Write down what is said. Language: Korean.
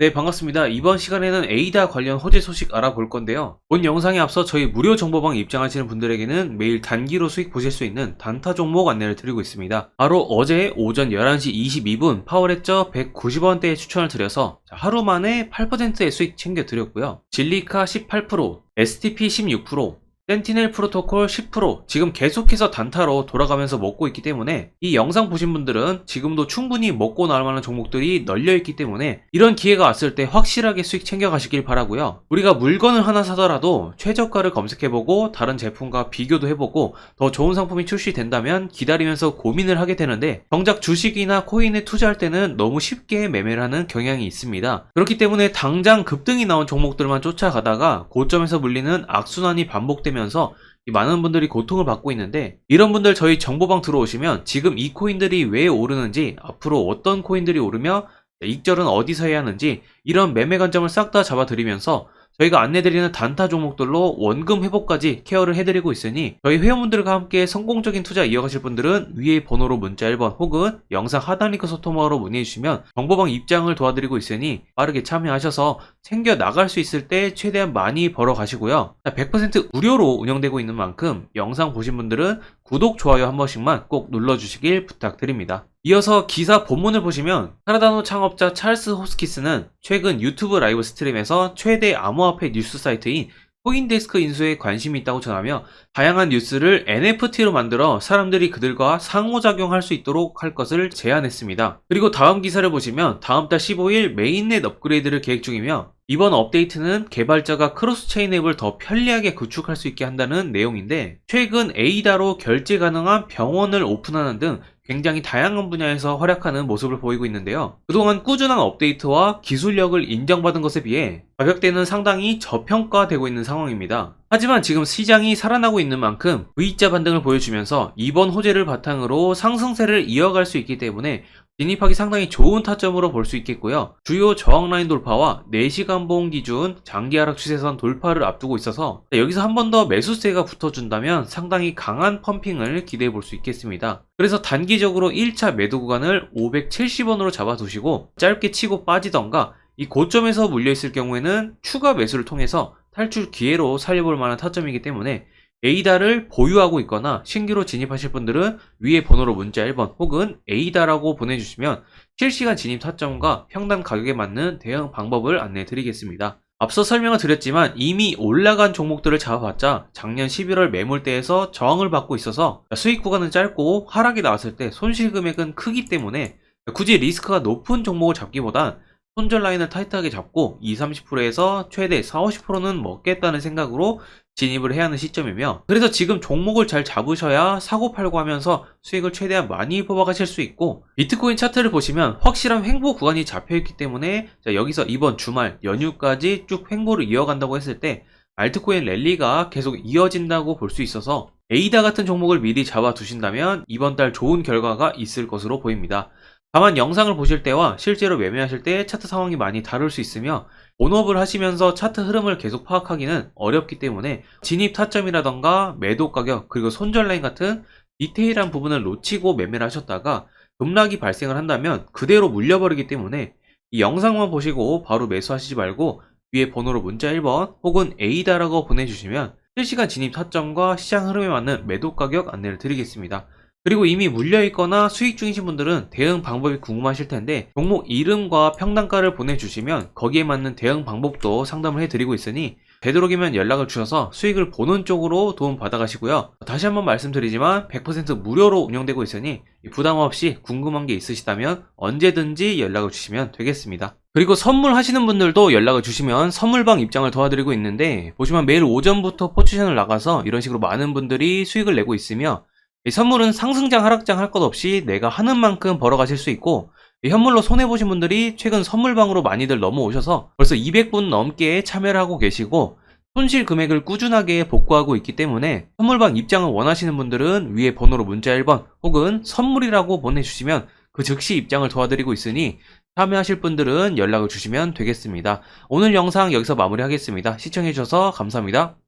네, 반갑습니다. 이번 시간에는 에이다 관련 호재 소식 알아볼 건데요. 본 영상에 앞서 저희 무료 정보방 입장하시는 분들에게는 매일 단기로 수익 보실 수 있는 단타 종목 안내를 드리고 있습니다. 바로 어제 오전 11시 22분 파워레저 190원대에 추천을 드려서 하루 만에 8%의 수익 챙겨 드렸고요. 진리카 18%, STP 16%, 센티넬 프로토콜 10% 지금 계속해서 단타로 돌아가면서 먹고 있기 때문에 이 영상 보신 분들은 지금도 충분히 먹고 나올 만한 종목들이 널려 있기 때문에 이런 기회가 왔을 때 확실하게 수익 챙겨 가시길 바라고요. 우리가 물건을 하나 사더라도 최저가를 검색해 보고 다른 제품과 비교도 해 보고 더 좋은 상품이 출시된다면 기다리면서 고민을 하게 되는데 정작 주식이나 코인에 투자할 때는 너무 쉽게 매매를 하는 경향이 있습니다. 그렇기 때문에 당장 급등이 나온 종목들만 쫓아가다가 고점에서 물리는 악순환이 반복되면 서이 많은 분들이 고통을 받고 있는데 이런 분들 저희 정보방 들어오시면 지금 이 코인들이 왜 오르는지 앞으로 어떤 코인들이 오르며 익절은 어디서 해야 하는지 이런 매매 관점을 싹 다 잡아드리면서 저희가 안내드리는 단타 종목들로 원금 회복까지 케어를 해드리고 있으니 저희 회원분들과 함께 성공적인 투자 이어가실 분들은 위에 번호로 문자 1번 혹은 영상 하단 링크 소통방으로 문의해주시면 정보방 입장을 도와드리고 있으니 빠르게 참여하셔서 챙겨 나갈 수 있을 때 최대한 많이 벌어 가시고요. 100% 무료로 운영되고 있는 만큼 영상 보신 분들은 구독, 좋아요 한 번씩만 꼭 눌러주시길 부탁드립니다. 이어서 기사 본문을 보시면 카라다노 창업자 찰스 호스키스는 최근 유튜브 라이브 스트림에서 최대 암호화폐 뉴스 사이트인 코인데스크 인수에 관심이 있다고 전하며 다양한 뉴스를 NFT로 만들어 사람들이 그들과 상호작용할 수 있도록 할 것을 제안했습니다. 그리고 다음 기사를 보시면 다음 달 15일 메인넷 업그레이드를 계획 중이며 이번 업데이트는 개발자가 크로스체인 앱을 더 편리하게 구축할 수 있게 한다는 내용인데 최근 에이다로 결제 가능한 병원을 오픈하는 등 굉장히 다양한 분야에서 활약하는 모습을 보이고 있는데요. 그동안 꾸준한 업데이트와 기술력을 인정받은 것에 비해 가격대는 상당히 저평가되고 있는 상황입니다. 하지만 지금 시장이 살아나고 있는 만큼 V자 반등을 보여주면서 이번 호재를 바탕으로 상승세를 이어갈 수 있기 때문에 진입하기 상당히 좋은 타점으로 볼 수 있겠고요. 주요 저항 라인 돌파와 4시간 봉 기준 장기 하락 추세선 돌파를 앞두고 있어서 여기서 한 번 더 매수세가 붙어준다면 상당히 강한 펌핑을 기대해 볼 수 있겠습니다. 그래서 단기적으로 1차 매도 구간을 570원으로 잡아두시고 짧게 치고 빠지던가 이 고점에서 물려있을 경우에는 추가 매수를 통해서 탈출 기회로 살려볼 만한 타점이기 때문에 에이다를 보유하고 있거나 신규로 진입하실 분들은 위에 번호로 문자 1번 혹은 에이다라고 보내주시면 실시간 진입 타점과 평단 가격에 맞는 대응 방법을 안내해 드리겠습니다. 앞서 설명을 드렸지만 이미 올라간 종목들을 잡아봤자 작년 11월 매물대에서 저항을 받고 있어서 수익 구간은 짧고 하락이 나왔을 때 손실 금액은 크기 때문에 굳이 리스크가 높은 종목을 잡기보단 손절 라인을 타이트하게 잡고 20, 30%에서 최대 4, 50%는 먹겠다는 생각으로 진입을 해야 하는 시점이며 그래서 지금 종목을 잘 잡으셔야 사고 팔고 하면서 수익을 최대한 많이 뽑아가실 수 있고 비트코인 차트를 보시면 확실한 횡보 구간이 잡혀있기 때문에 자, 여기서 이번 주말 연휴까지 쭉 횡보를 이어간다고 했을 때 알트코인 랠리가 계속 이어진다고 볼 수 있어서 에이다 같은 종목을 미리 잡아 두신다면 이번 달 좋은 결과가 있을 것으로 보입니다. 다만 영상을 보실 때와 실제로 매매하실 때 차트 상황이 많이 다를 수 있으며 본업을 하시면서 차트 흐름을 계속 파악하기는 어렵기 때문에 진입 타점이라던가 매도 가격 그리고 손절 라인 같은 디테일한 부분을 놓치고 매매를 하셨다가 급락이 발생을 한다면 그대로 물려버리기 때문에 이 영상만 보시고 바로 매수하시지 말고 위에 번호로 문자 1번 혹은 A다라고 보내주시면 실시간 진입 타점과 시장 흐름에 맞는 매도 가격 안내를 드리겠습니다. 그리고 이미 물려있거나 수익 중이신 분들은 대응 방법이 궁금하실 텐데 종목 이름과 평단가를 보내주시면 거기에 맞는 대응 방법도 상담을 해드리고 있으니 되도록이면 연락을 주셔서 수익을 보는 쪽으로 도움 받아가시고요. 다시 한번 말씀드리지만 100% 무료로 운영되고 있으니 부담 없이 궁금한 게 있으시다면 언제든지 연락을 주시면 되겠습니다. 그리고 선물 하시는 분들도 연락을 주시면 선물방 입장을 도와드리고 있는데 보시면 매일 오전부터 포지션을 나가서 이런 식으로 많은 분들이 수익을 내고 있으며 이 선물은 상승장 하락장 할 것 없이 내가 하는 만큼 벌어가실 수 있고 이 현물로 손해보신 분들이 최근 선물방으로 많이들 넘어오셔서 벌써 200분 넘게 참여를 하고 계시고 손실 금액을 꾸준하게 복구하고 있기 때문에 선물방 입장을 원하시는 분들은 위에 번호로 문자 1번 혹은 선물이라고 보내주시면 그 즉시 입장을 도와드리고 있으니 참여하실 분들은 연락을 주시면 되겠습니다. 오늘 영상 여기서 마무리하겠습니다. 시청해주셔서 감사합니다.